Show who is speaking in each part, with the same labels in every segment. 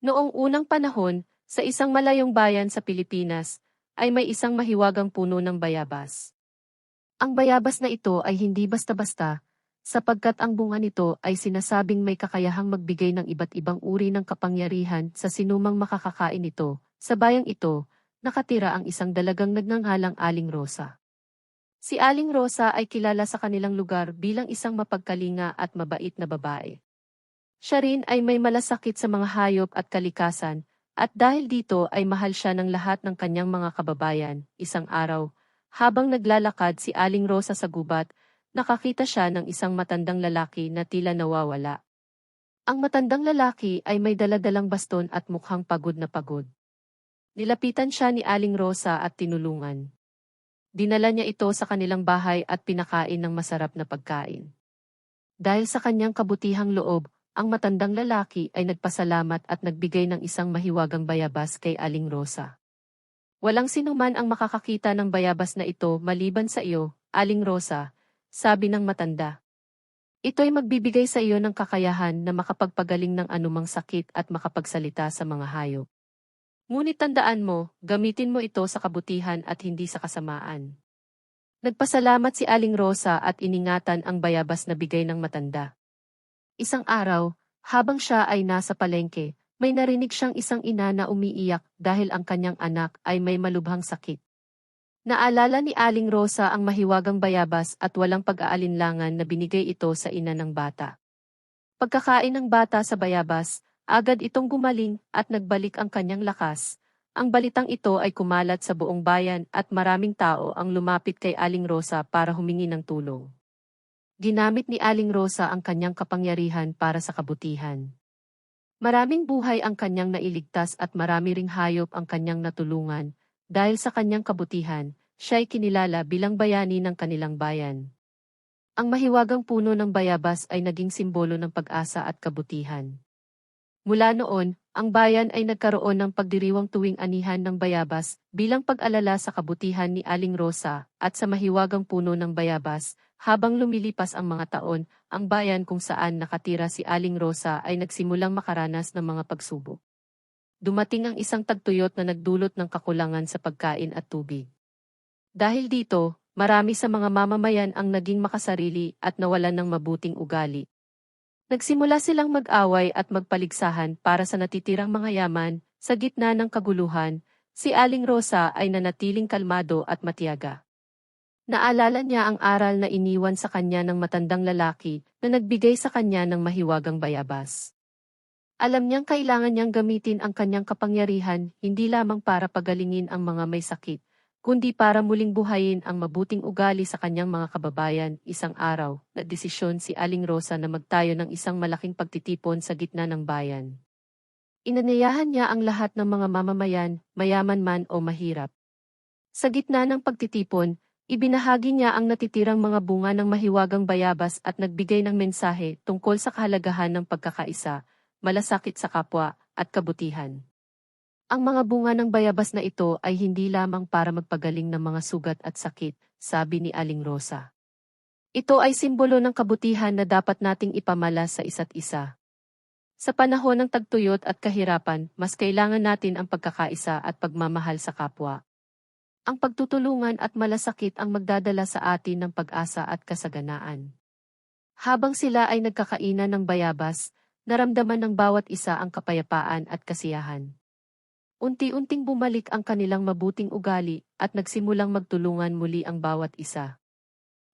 Speaker 1: Noong unang panahon, sa isang malayong bayan sa Pilipinas, ay may isang mahiwagang puno ng bayabas. Ang bayabas na ito ay hindi basta-basta, sapagkat ang bunga nito ay sinasabing may kakayahang magbigay ng iba't ibang uri ng kapangyarihan sa sinumang makakakain ito. Sa bayang ito, nakatira ang isang dalagang nagnanghalang Aling Rosa. Si Aling Rosa ay kilala sa kanilang lugar bilang isang mapagkalinga at mabait na babae. Siya rin ay may malasakit sa mga hayop at kalikasan, at dahil dito ay mahal siya ng lahat ng kanyang mga kababayan. Isang araw, habang naglalakad si Aling Rosa sa gubat, nakakita siya ng isang matandang lalaki na tila nawawala. Ang matandang lalaki ay may daladalang baston at mukhang pagod na pagod. Nilapitan siya ni Aling Rosa at tinulungan. Dinala niya ito sa kanilang bahay at pinakain ng masarap na pagkain. Dahil sa kanyang kabutihang loob, ang matandang lalaki ay nagpasalamat at nagbigay ng isang mahiwagang bayabas kay Aling Rosa. Walang sinuman ang makakakita ng bayabas na ito maliban sa iyo, Aling Rosa, sabi ng matanda. Ito'y magbibigay sa iyo ng kakayahan na makapagpagaling ng anumang sakit at makapagsalita sa mga hayop. Ngunit tandaan mo, gamitin mo ito sa kabutihan at hindi sa kasamaan. Nagpasalamat si Aling Rosa at iningatan ang bayabas na bigay ng matanda. Isang araw, habang siya ay nasa palengke, may narinig siyang isang ina na umiiyak dahil ang kanyang anak ay may malubhang sakit. Naalala ni Aling Rosa ang mahiwagang bayabas at walang pag-aalinlangan na binigay ito sa ina ng bata. Pagkakain ng bata sa bayabas, agad itong gumaling at nagbalik ang kanyang lakas. Ang balitang ito ay kumalat sa buong bayan at maraming tao ang lumapit kay Aling Rosa para humingi ng tulong. Ginamit ni Aling Rosa ang kanyang kapangyarihan para sa kabutihan. Maraming buhay ang kanyang nailigtas at marami ring hayop ang kanyang natulungan. Dahil sa kanyang kabutihan, siya ay kinilala bilang bayani ng kanilang bayan. Ang mahiwagang puno ng bayabas ay naging simbolo ng pag-asa at kabutihan. Mula noon, ang bayan ay nagkaroon ng pagdiriwang tuwing anihan ng bayabas bilang pag-alala sa kabutihan ni Aling Rosa at sa mahiwagang puno ng bayabas. Habang lumilipas ang mga taon, ang bayan kung saan nakatira si Aling Rosa ay nagsimulang makaranas ng mga pagsubok. Dumating ang isang tagtuyot na nagdulot ng kakulangan sa pagkain at tubig. Dahil dito, marami sa mga mamamayan ang naging makasarili at nawalan ng mabuting ugali. Nagsimula silang mag-away at magpaligsahan para sa natitirang mga yaman, sa gitna ng kaguluhan, si Aling Rosa ay nanatiling kalmado at matiyaga. Naalala niya ang aral na iniwan sa kanya ng matandang lalaki na nagbigay sa kanya ng mahiwagang bayabas. Alam niyang kailangan niyang gamitin ang kanyang kapangyarihan hindi lamang para pagalingin ang mga may sakit, kundi para muling buhayin ang mabuting ugali sa kanyang mga kababayan. Isang araw, na desisyon si Aling Rosa na magtayo ng isang malaking pagtitipon sa gitna ng bayan. Inanayahan niya ang lahat ng mga mamamayan, mayaman man o mahirap. Sa gitna ng pagtitipon, Ibinahagi niya ang natitirang mga bunga ng mahiwagang bayabas at nagbigay ng mensahe tungkol sa kahalagahan ng pagkakaisa, malasakit sa kapwa, at kabutihan. Ang mga bunga ng bayabas na ito ay hindi lamang para magpagaling ng mga sugat at sakit, sabi ni Aling Rosa. Ito ay simbolo ng kabutihan na dapat nating ipamala sa isa't isa. Sa panahon ng tagtuyot at kahirapan, mas kailangan natin ang pagkakaisa at pagmamahal sa kapwa. Ang pagtutulungan at malasakit ang magdadala sa atin ng pag-asa at kasaganaan. Habang sila ay nagkakainan ng bayabas, naramdaman ng bawat isa ang kapayapaan at kasiyahan. Unti-unting bumalik ang kanilang mabuting ugali at nagsimulang magtulungan muli ang bawat isa.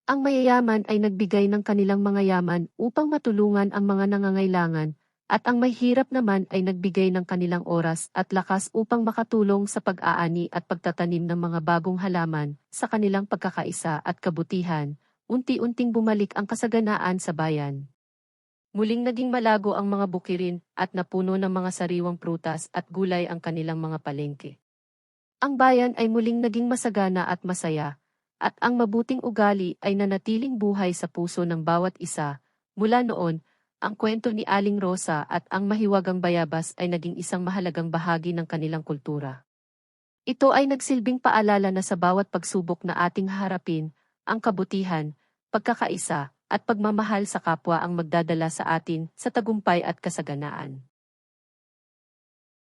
Speaker 1: Ang mayayaman ay nagbigay ng kanilang mga yaman upang matulungan ang mga nangangailangan at ang may hirap naman ay nagbigay ng kanilang oras at lakas upang makatulong sa pag-aani at pagtatanim ng mga bagong halaman sa kanilang pagkakaisa at kabutihan, unti-unting bumalik ang kasaganaan sa bayan. Muling naging malago ang mga bukirin at napuno ng mga sariwang prutas at gulay ang kanilang mga palengke. Ang bayan ay muling naging masagana at masaya, at ang mabuting ugali ay nanatiling buhay sa puso ng bawat isa, mula noon, ang kwento ni Aling Rosa at ang mahiwagang bayabas ay naging isang mahalagang bahagi ng kanilang kultura. Ito ay nagsilbing paalala na sa bawat pagsubok na ating harapin, ang kabutihan, pagkakaisa, at pagmamahal sa kapwa ang magdadala sa atin sa tagumpay at kasaganaan.